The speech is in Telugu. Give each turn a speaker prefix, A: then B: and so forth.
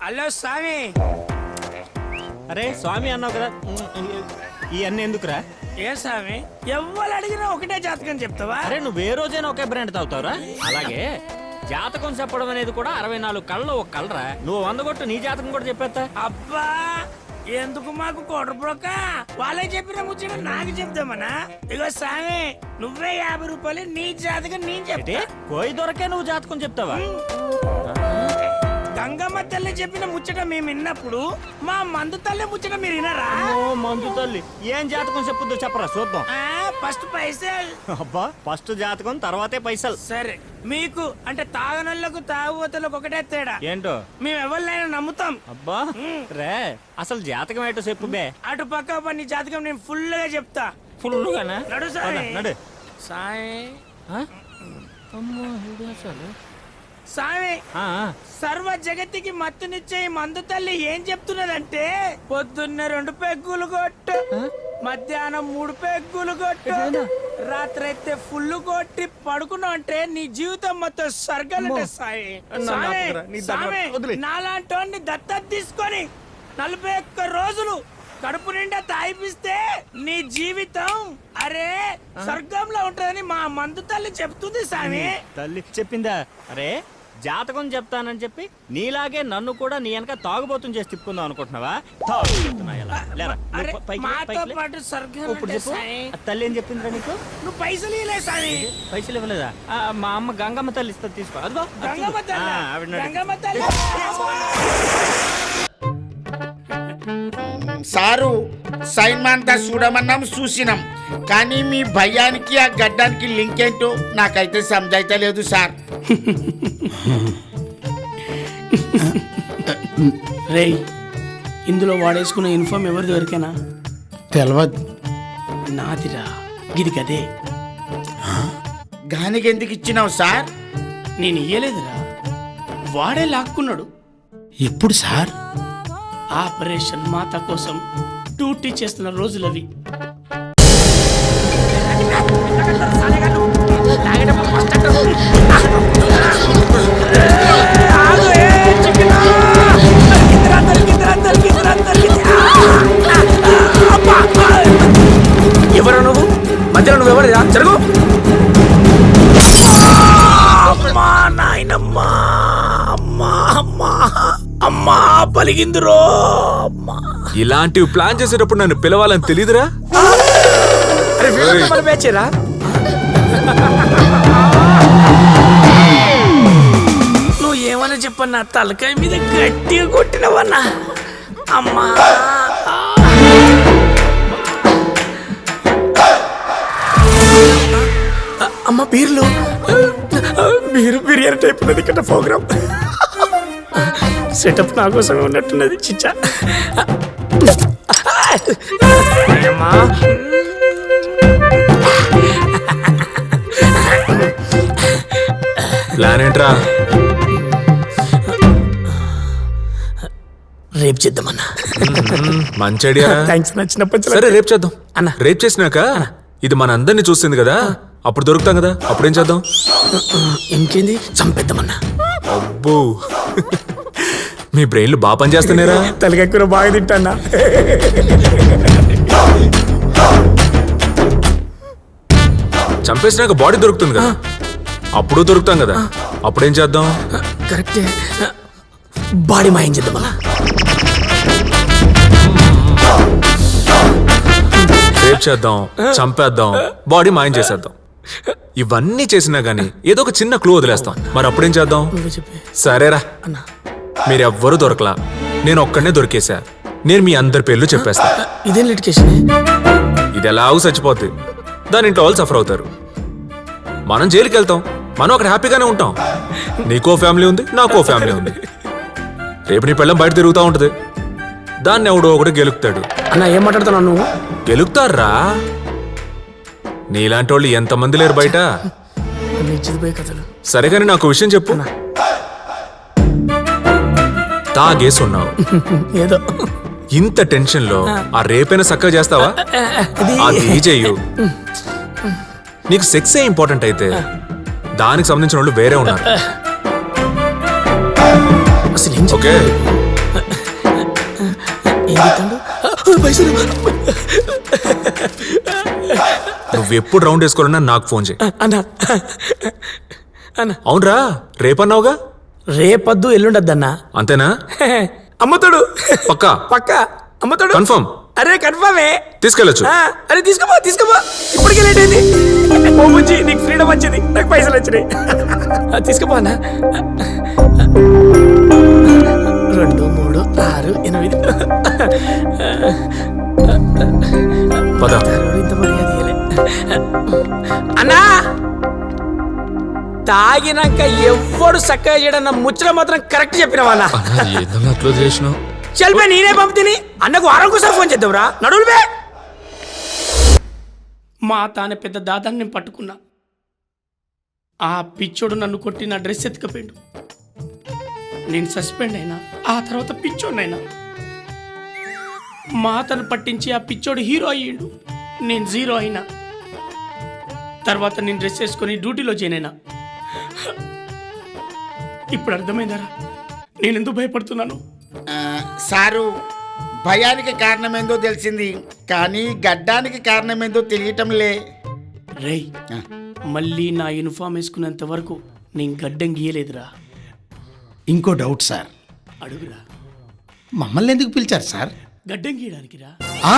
A: హలో స్వామి.
B: అరే స్వామి అన్నావు కదా ఇవన్నీ ఎందుకురా?
A: ఏ స్వామి? ఎవ్వరు అడిగినా ఒకటే జాతకం చెప్తావా?
B: అరే నువ్వు ఏ రోజైనా ఒకే బ్రాండ్ తాగుతావురా? అలాగే జాతకం చెప్పడం అనేది కూడా అరవై నాలుగు కళ్ళలో ఒక కలరా నువ్వు వంద కొట్టు నీ జాతకం కూడా చెప్పేస్తా
A: అబ్బా ఎందుకు మాకు కొడబ్రోక వాళ్ళే చెప్పిన ముచ్చట నాకు చెప్తామనా ఇగో స్వామి నువ్వే యాభై రూపాయలు నీ జాతకం నేను చెప్తే.
B: పోయి దొరకే నువ్వు జాతకం చెప్తావా?
A: గంగమ్మ తల్లి చెప్పిన ముచ్చట మేము విన్నప్పుడు మా మందు తల్లి ముచ్చట మీరు వినరా?
B: ఓ మందు తల్లి. ఏం జాతకం చెప్పుద్దో చెప్పరా చూద్దాం.
A: ఫస్ట్ పైసలు.
B: అబ్బా ఫస్ట్ జాతకం తర్వాతే పైసలు.
A: సరే మీకు అంటే తాగనోళ్ళకు తాగుబోతులకు ఒకటే తేడా.
B: ఏంటో?
A: మేము ఎవరినైనా నమ్ముతాం.
B: అబ్బా రే అసలు జాతకం ఏంటో చెప్పు బే.
A: అటు పక్క పని జాతకం నేను ఫుల్గా చెప్తా.
B: ఫుల్గానా
A: నడు
B: పద,
A: సాయి
B: నడు.
A: సాయి?
B: అమ్మో, ఆ.
A: సర్వ జగత్తుకి మత్తునిచ్చే ఈ మందు తల్లి ఏం చెప్తున్నదంటే పొద్దున్నే రెండు పెగ్గులు కొట్టు మధ్యాహ్నం మూడు పెగ్గులు కొట్టు రాత్రి అయితే ఫుల్ కొట్టి పడుకున్నావు అంటే నీ జీవితం మొత్తం స్వర్గాలు సాయి
B: వదిలేయ్.
A: నాలాంటి దత్తత తీసుకొని నలభై ఒక్క రోజులు కడుపు నిండా తాగిపిస్తే నీ జీవితం అరే స్వర్గంలో ఉంటుందని మా మందు తల్లి చెప్తుంది సామి.
B: తల్లి చెప్పిందా? అరే జాతకం చెప్తానని చెప్పి నీలాగే నన్ను కూడా నీ వెనక తాగుబోతుని చేసి తిప్పుకుందాం అనుకుంటున్నావా? తాగు చెప్తున్నా ఇలా. లేరా, నువ్వు
A: అరే
B: ప- పైకి లే,
A: మాతో
B: పైకి లే.
A: పాటు స్వర్గం
B: ఇప్పుడు
A: అంటే
B: చెప్పు.
A: సాయి
B: ఆ తల్లి ఏం చెప్పిందిరా నీకు?
A: నువ్వు పైసలు ఇలే సాయి
B: పైసలు ఇవ్వలేదా? ఆ, మా అమ్మ గంగమ్మ తల్లి ఇస్తుంది తీసుకో. అదిగో అది
A: గంగమ్మ
B: చూడు.
A: తల్లి.
B: ఆ, ఆవిడ నడు.
A: గంగమ్మ తల్లి.
C: సారు సైన్ అంతా చూడమన్నాం చూసినాం. కానీ మీ భయానికి ఆ గడ్డానికి లింక్ ఏంటో నాకైతే సమజైతే లేదు సార్.
D: రేయ్ ఇందులో వాడేసుకున్న యూనిఫామ్ ఎవరిది వరకేనా?
C: తెలియదు
D: నాదిరా గిది కదే
C: గానికి ఎందుకు ఇచ్చినావు సార్?
D: నేను ఇయ్యలేదురా. వాడే లాక్కున్నాడు.
C: ఎప్పుడు సార్?
D: ఆపరేషన్ మాత కోసం డ్యూటీ చేస్తున్న రోజులవి
A: ఎవరు నువ్వు? మధ్యలో నువ్వు ఎవరు జరుగు. అమ్మా నాయనమ్మా. అమ్మా పలిగిందిరో అమ్మా.
E: ఇలాంటివి ప్లాన్ చేసేటప్పుడు నన్ను పిలవాలని తెలియదురా
A: నువ్వు ఏమని చెప్పన్నా తలకాయ మీద గట్టిగా కొట్టినవన్నా? అమ్మా. అమ్మ బీర్లు. బీరు బిర్యానీ టైప్ ఉన్నది ఇక్కడ ప్రోగ్రామ్. సెటప్ నా కోసమే ఉన్నట్టున్నది చిచ్చా. అమ్మా
E: ప్లాన్ ఏంట్రా?
A: రేపు చేద్దామన్నా.
E: మంచి ఐడియా.
A: థ్యాంక్స్ నచ్చినప్పుడు
E: సరే రేపు చేద్దాం.
A: అన్న.
E: రేపు చేసినాక ఇది మన అందరినీ చూస్తుంది కదా అప్పుడు దొరుకుతాం కదా అప్పుడేం చేద్దాం?
A: ఇంకేంది? చంపేద్దామన్నా.
E: అబ్బో. మీ బ్రెయిన్లు బాగా పనిచేస్తున్నారా
A: తలకాయ కూర బాగా తింటానా?
E: చంపేసినాక బాడీ దొరుకుతుంది కదా. అప్పుడు దొరుకుతాం కదా. అప్పుడేం చేద్దాం?
A: కరెక్టే. బాడీ మాయం చేద్దామన్నా
E: రేపు చేద్దాం చంపేద్దాం బాడీ మాయం చేసేద్దాం. ఇవన్నీ చేసినా గానీ ఏదో ఒక చిన్న క్లూ వదిలేస్తాం. మరి అప్పుడేం చేద్దాం? సరేరా. మీరెవ్వరూ దొరకలా. నేను ఒక్కడనే దొరికేశా. నేను మీ అందరి పేర్లు చెప్పేస్తా.
A: ఇదేం లిటికేషన్
E: ఇది ఎలాగూ చచ్చిపోద్ది? దాని ఇంట్లో వాళ్ళు సఫర్ అవుతారు. మనం జైలుకి వెళ్తాం మనం అక్కడ హ్యాపీగానే ఉంటాం. నీకో ఫ్యామిలీ ఉంది నాకో ఫ్యామిలీ ఉంది. రేపు నీ పిల్లం బయట తిరుగుతూ ఉంటది. దాన్ని ఎవడో ఒకటి గెలుపుతాడు.
A: అన్న ఏం మాట్లాడుతున్నావు నువ్వు?
E: గెలుపుతారా నీలాంటి వాళ్ళు ఎంతమంది లేరు బయట?
A: కథలు.
E: సరే కానీ నాకు విషయం చెప్పు. తాగేసున్నావు.
A: ఏదో.
E: ఇంత టెన్షన్లో ఆ రేపైనా చక్కగా చేస్తావా? అది. చెయ్యు నీకు సెక్సే ఇంపార్టెంట్ అయితే దానికి సంబంధించిన వాళ్ళు వేరే ఉన్నారు. ఓకే. నువ్వు ఎప్పుడు రౌండ్ వేసుకోవాలన్నా నాకు ఫోన్ చేయి. అవునరా రేపన్నావుగా?
D: రేపద్దు ఎల్లుండద్దన్నా.
E: అంతేనా?
D: అమ్మతోడు
E: పక్కా?
D: పక్క. అమ్మతోడు
E: కన్ఫర్మ్.
D: అరే కన్ఫర్మే.
E: తీసుకెళ్ళచ్చు.
D: అరే తీసుకోపో తీసుకోపో. ఇప్పటికే లేట్ అయింది. ఓ నీకు ఫ్రీడమ్ వచ్చింది. నాకు పైసలు వచ్చినాయి. తీసుకోపో అన్న. రెండు మూడు ఆరు ఎనిమిది.
E: పద.
D: ఇంత మర్యాద. అన్నా. తాగినాక ఎవ్వడు చక్కగా చేయడన్న ముచ్చట మాత్రం కరెక్ట్ చెప్పినవా
E: ఏందన్నా అట్లా చేసినావు?
D: చల్పే నేనే పంపుతిని. అన్నకు వారం కోసం ఫోన్ చేద్దాంరా. నడువులు మా తానే పెద్ద దాదాన్ని నేను పట్టుకున్నా. ఆ పిచ్చోడు నన్ను కొట్టి నా డ్రెస్ ఎత్తుకపోయిండు. నేను సస్పెండ్ అయినా ఆ తర్వాత పిచ్చోడినైనా. మాతను పట్టించి ఆ పిచ్చోడు హీరో అయ్యిండు. నేను జీరో అయినా. తర్వాత నేను డ్రెస్ వేసుకొని డ్యూటీలో జాయిన్ అయినా. ఇప్పుడు అర్థమైందరా? నేను ఎందుకు భయపడుతున్నాను
C: సారు భయానికి కారణమేందో తెలిసింది కానీ గడ్డానికి కారణమేందో తెలియటంలే.
D: రేయ్ మళ్ళీ నా యూనిఫామ్ వేసుకునేంత వరకు నేను గడ్డం గీయలేదురా.
F: ఇంకో డౌట్ సార్.
D: అడుగురా.
F: మమ్మల్ని ఎందుకు పిలిచారు సార్?
D: గడ్డం గీయడానికిరా?
F: ఆ?